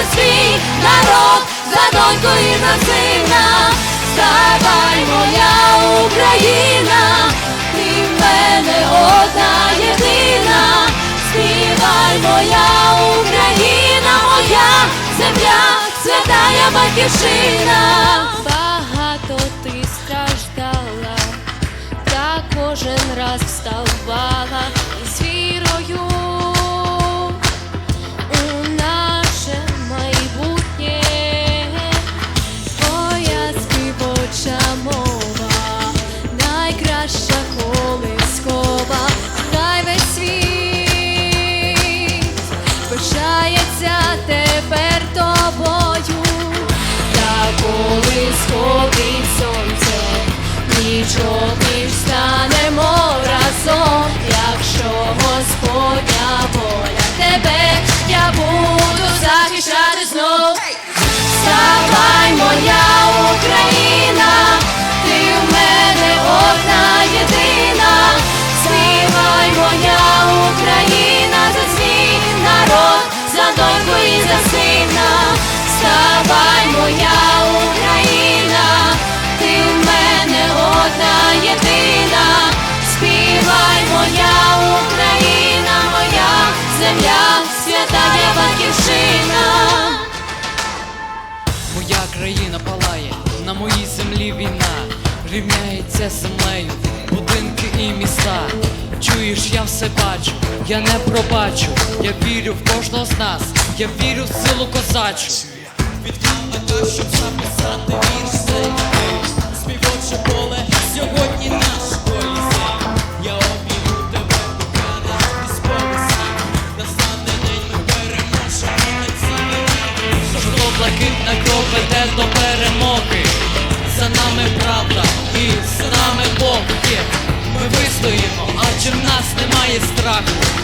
За свій народ, за доньку і за сина. Вставай, моя Україна, ти в мене одна єдина. Співай, моя Україна, моя земля, святая батьківщина. Багато ти страждала, та кожен раз вставала сходить сонце, нічого ж станемо разом, якщо Господня воля тебе, я буду захищати знов. Вставай, моя Україна, ти в мене одна єдина. Співай, моя Україна, за свій народ, за доньку і за сина. Вставай, моя святая батьківщина. Моя країна палає, на моїй землі війна, рівняється землею, будинки і міста. Чуєш, я все бачу, я не пробачу, я вірю в кожного з нас, я вірю в силу козачу. Відкрив щоб записати вірш немає страху.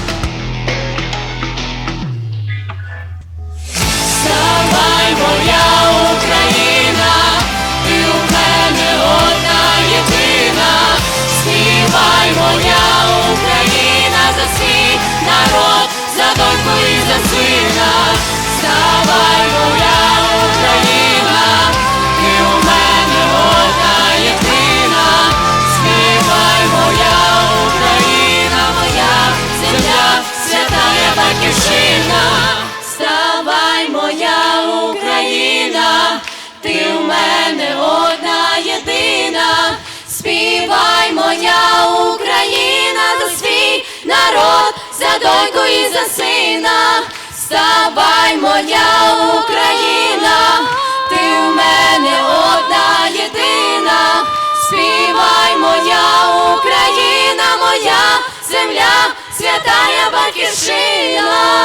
Народ, за доньку і за сина. Вставай, моя Україна, ти в мене одна єдина. Співай, моя Україна, моя земля, святая батьківщина.